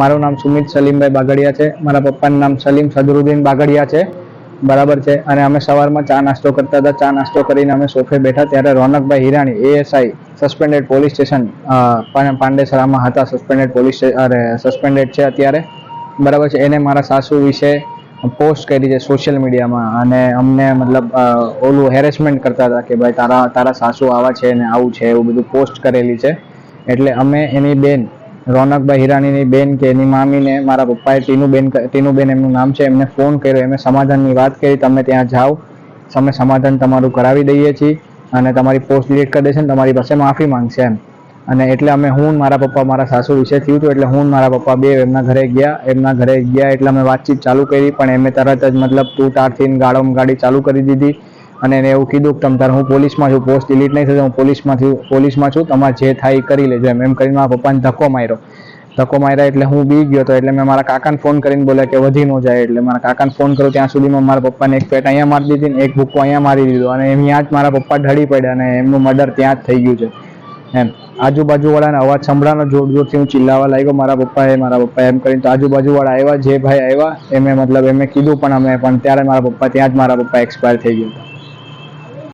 મારું નામ સુમિત સલીમભાઈ બાગડિયા છે. મારા પપ્પાનું નામ સલીમ સદરુદ્દીન બાગડિયા છે. બરાબર છે. અને અમે સવારમાં ચા નાસ્તો કરતા હતા. ચા નાસ્તો કરીને અમે સોફે બેઠા ત્યારે રોનકભાઈ Hirani ASI suspended police station પાંડેસરામાં હતા. સસ્પેન્ડેડ પોલીસ અરે સસ્પેન્ડેડ છે અત્યારે. બરાબર છે. એને મારા સાસુ વિશે પોસ્ટ કરી છે સોશિયલ મીડિયામાં અને અમને મતલબ ઓલું હેરેસમેન્ટ કરતા હતા કે ભાઈ તારા તારા સાસુ આવા છે ને આવું છે, એવું બધું પોસ્ટ કરેલી છે. એટલે અમે એની બેન રોનકભાઈ હિરાણીની બેન કે એની મામીને, મારા પપ્પાએ ટીનુબેન ટીનુબેન એમનું નામ છે, એમને ફોન કર્યો એમને સમાધાનની વાત કરી, તમે ત્યાં જાઓ, અમે સમાધાન તમારું કરાવી દઈએ છીએ અને તમારી પોસ્ટ ડિલીટ કરી દેશે ને તમારી પાસે માફી માંગશે એમ. અને એટલે અમે હું મારા પપ્પા, મારા સાસુ વિશે થયું હતું, એટલે હું મારા પપ્પા બે એમના ઘરે ગયા, એમના ઘરે ગયા એટલે અમે વાતચીત ચાલુ કરી, પણ એમે તરત જ મતલબ તું તારથી ગાળો ગાડી ચાલુ કરી દીધી. અને એને એવું કીધું કે તમ તાર હું પોલીસમાં છું, પોસ્ટ ડિલીટ નહીં થશે હું પોલીસમાંથી, પોલીસમાં છું, તમારે જે થાય એ કરી લેજો એમ. એમ કરીને મારા પપ્પાને ધક્કો માર્યો. ધક્કો માર્યા એટલે હું બી ગયો તો એટલે મેં મારા કાકાને ફોન કરીને બોલ્યા કે વધી ન જાય એટલે મારા કાકાને ફોન કર્યો ત્યાં સુધીમાં મારા પપ્પાને એક પેટ અહીંયા મારી દીધી ને એક ભૂક્કો અહીંયા મારી દીધો અને એમ ત્યાં જ મારા પપ્પા ઢળી પડ્યા અને એમનું મર્ડર ત્યાં જ થઈ ગયું છે. એમ. આજુબાજુવાળાને અવાજ સંભળાનો જોર જોરથી હું ચિલ્લાવા લાગ્યો. મારા પપ્પાએ, મારા પપ્પા એમ કરીને તો આજુબાજુવાળા આવ્યા, જે ભાઈ આવ્યા, એમે મતલબ એમે કીધું પણ અમે, પણ ત્યારે મારા પપ્પા ત્યાં જ મારા પપ્પા એક્સપાયર થઈ ગયા હતા.